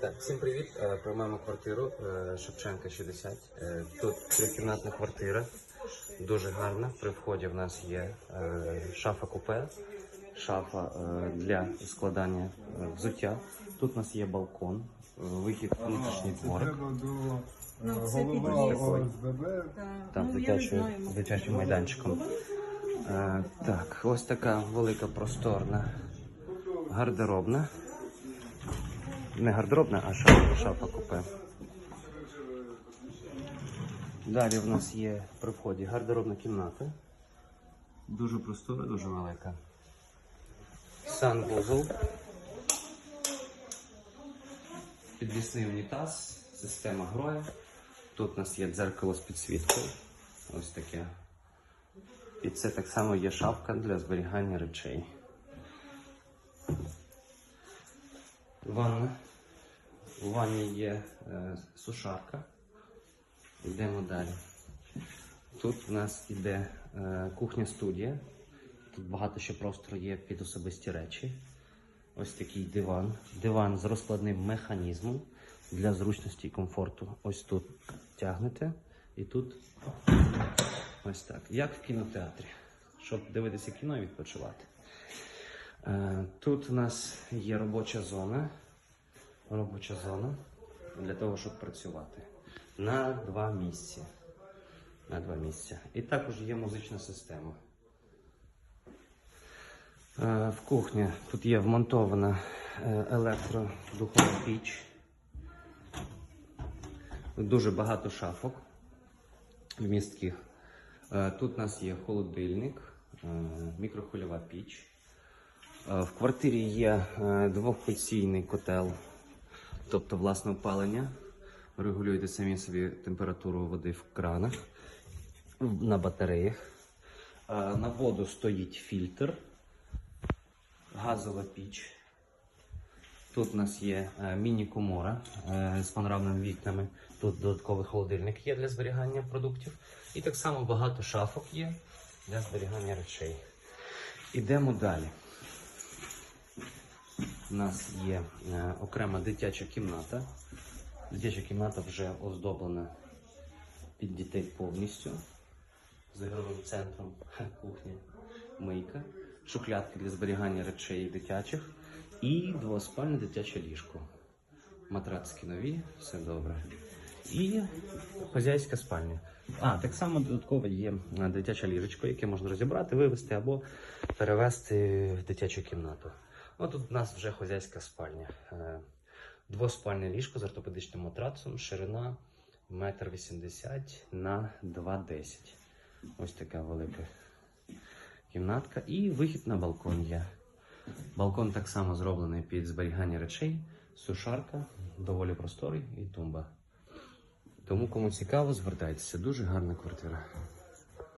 Так, всім привіт. Е, Приймаємо квартиру е, Шевченка 60. Е, Тут трикімнатна квартира, дуже гарна. При вході в нас є шафа купе, шафа для складання взуття. Тут у нас є балкон, вихід в внутрішній дворик. Ну, це. ОСББ. Там ну, може, дитячим майданчиком. Е, так, ось така велика просторна гардеробна. Не гардеробна, а шафа, шафа купе. Далі в нас є при вході гардеробна кімната. Дуже простора, дуже велика. Санвузол. Підвісний унітаз, система гроя. Тут у нас є дзеркало з підсвіткою. Ось таке. І це так само є шафка для зберігання речей. Ванна. У ванні є е, сушарка. Йдемо далі. Тут у нас іде е, кухня-студія. Тут багато ще простору є під особисті речі. Ось такий диван. Диван з розкладним механізмом для зручності і комфорту. Ось тут тягнете і тут ось так. Як в кінотеатрі, щоб дивитися кіно і відпочивати. Е, Тут у нас є робоча зона. Робоча зона для того, щоб працювати. На два місця. На два місця. І також є музична система. Е, В кухні тут є вмонтована е, електродухова піч. Дуже багато шафок вмістких. Е, Тут у нас є холодильник, мікрохвильова піч. В квартирі є двохпеційний котел, тобто власне опалення. Регулюєте самі собі температуру води в кранах на батареях. На воду стоїть фільтр, газова піч. Тут у нас є е, міні-комора е, з панорамними вікнами. Тут додатковий холодильник є для зберігання продуктів. І так само багато шафок є для зберігання речей. Ідемо далі. У нас є е, окрема дитяча кімната. Дитяча кімната вже оздоблена під дітей повністю. З ігровим центром, кухня, мийка, шухлядки для зберігання речей дитячих і двоспальне дитяче ліжко. Матрацки нові, все добре. І хазяйська спальня. А, так само додатково є е, дитяче ліжечко, яке можна розібрати, вивезти або перевезти в дитячу кімнату. Ну, тут у нас вже хазяйська спальня. Е, Двоспальне ліжко з ортопедичним матрацом, ширина 1,80 м на 2,10 Ось така велика кімнатка. І вихід на балкон є. Балкон так само зроблений під зберігання речей, сушарка, доволі просторий і тумба. Тому кому цікаво, звертайтеся. Дуже гарна квартира.